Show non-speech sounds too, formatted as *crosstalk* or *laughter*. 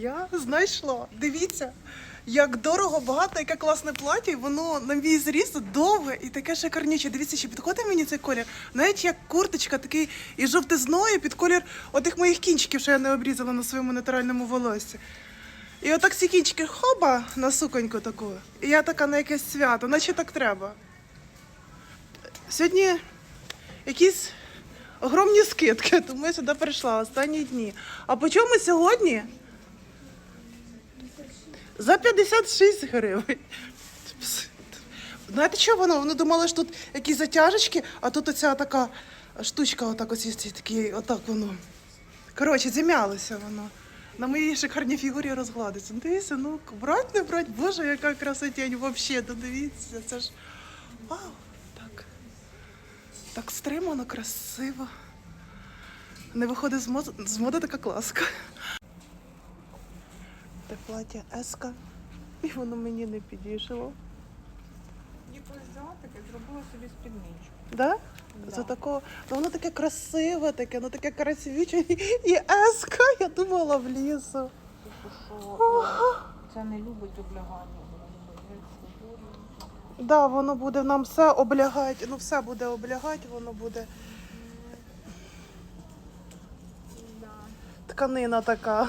Я знайшла. Дивіться, як дорого, багато, яке класне плаття, і воно на мій зріст довге і таке шикарнюче. Дивіться, ще підходить мені цей колір. Навіть як курточка, такий і жовтизною під колір отих моїх кінчиків, що я не обрізала на своєму натуральному волоссі. І отак ці кінчики хоба на суконьку таку. І я така на якесь свято, наче так треба. Сьогодні якісь огромні скидки, *laughs* тому я сюди прийшла останні дні. А по чому сьогодні? За 56 гривень. Знаєте, що воно? Вони думали, що тут якісь затяжечки, а тут оця така штучка, отак ось такі, отак воно. Коротше, зім'ялося воно. На моїй шикарній фігурі розгладиться. Ну, дивіться, ну брать, не брать, боже, яка красотень взагалі, ну дивіться, це ж. Вау, так. Так стримано, красиво. Не виходить з моди, з моди така класка. Те плаття еска. І воно мені не підійшло. Якось взяла таке, зробила собі спідничку. Да? Да. За такого, ну воно таке красиве, таке, ну таке красивіче. І еска, я думала влізу. Тобто, що е, це не любить облягання, воно любить геть свободу. Да, воно буде нам все облягати, ну все буде облягати, воно буде. Тканина така.